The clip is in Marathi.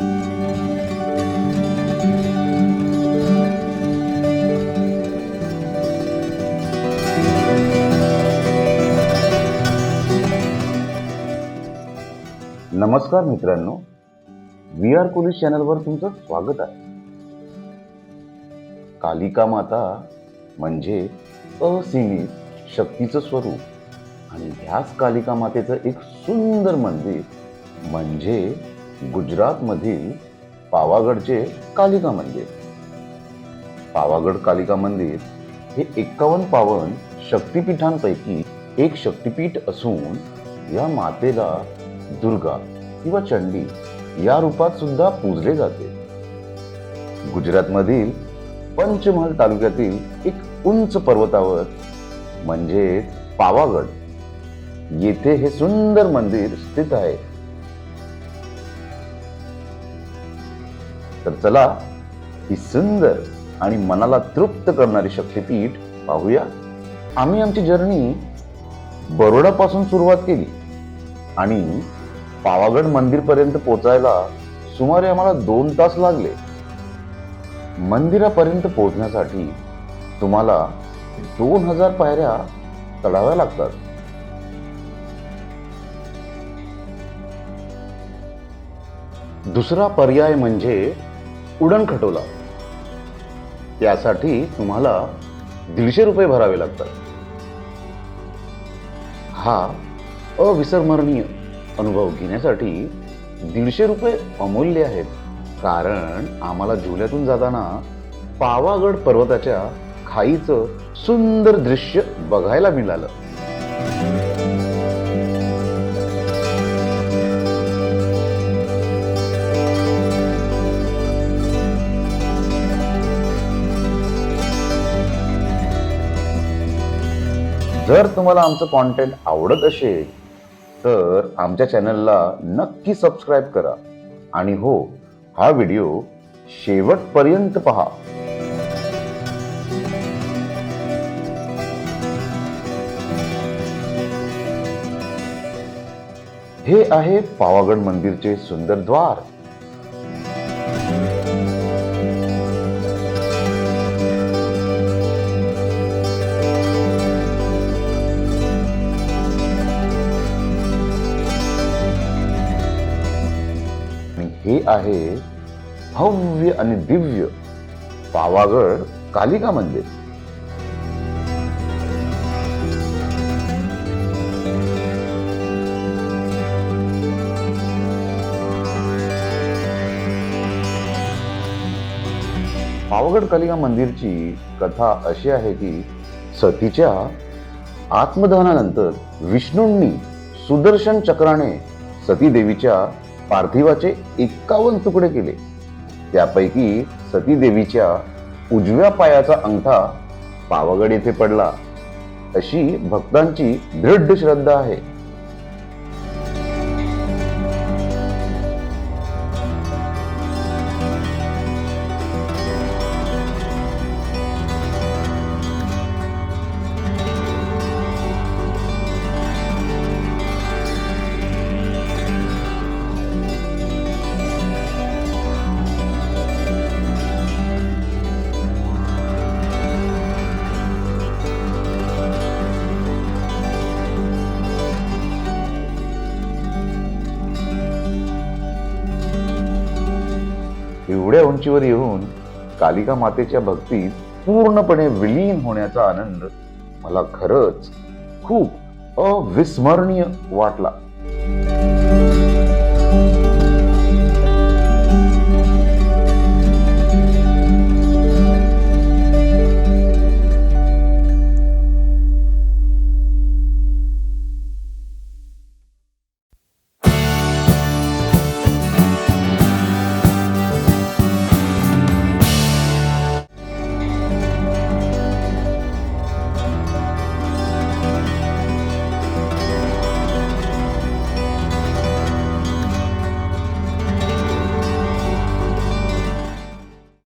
नमस्कार मित्रांनो. व्ही आर पोलीस चॅनलवर तुमचं स्वागत आहे. कालिका माता म्हणजे असीमित शक्तीचं स्वरूप आणि ह्याच कालिका मातेचं एक सुंदर मंदिर म्हणजे गुजरातमधील पावागडचे कालिका मंदिर. पावागड कालिका मंदिर हे एक्कावन्न पावन शक्तिपीठांपैकी एक शक्तिपीठ असून या मातेला दुर्गा किंवा चंडी या रूपात सुद्धा पूजले जाते. गुजरातमधील पंचमहल तालुक्यातील एक उंच पर्वतावर म्हणजे पावागड येथे हे सुंदर मंदिर स्थित आहे. तर चला ही सुंदर आणि मनाला तृप्त करणारी शक्तीपीठ पाहूया. आम्ही आमची जर्नी बरोडा पासून सुरुवात केली आणि पावागड मंदिरपर्यंत पोचायला पोहोचायला सुमारे आम्हाला दोन तास लागले. मंदिरापर्यंत पोहोचण्यासाठी तुम्हाला दोन हजार पायऱ्या चढाव्या लागतात. दुसरा पर्याय म्हणजे उडण खटोला त्यासाठी तुम्हाला दीडशे रुपये भरावे लागतात. हा अविस्मरणीय अनुभव घेण्यासाठी दीडशे रुपये अमूल्य आहेत. कारण आम्हाला झुल्यातून जाताना पावागड पर्वताच्या खाईचं सुंदर दृश्य बघायला मिळालं. जर तुम्हाला आमचं कॉन्टेंट आवडत असेल तर आमच्या चॅनलला नक्की सबस्क्राईब करा. आणि हो हा व्हिडिओ शेवटपर्यंत पहा. हे आहे पावागड मंदिरचे सुंदर द्वार. हे आहे भव्य आणि दिव्य पावागड कालिका मंदिर. पावागड कालिका मंदिरची कथा अशी आहे की सतीच्या आत्मदहनानंतर विष्णूंनी सुदर्शन चक्राने सती देवीच्या पार्थिवाचे एक्कावन्न तुकडे केले. त्यापैकी सतीदेवीच्या उजव्या पायाचा अंगठा पावागड येथे पडला. अशी भक्तांची दृढ श्रद्धा आहे. एवढ्या उंचीवर येऊन कालिका मातेच्या भक्तीत पूर्णपणे विलीन होण्याचा आनंद मला खरंच खूप अविस्मरणीय वाटला.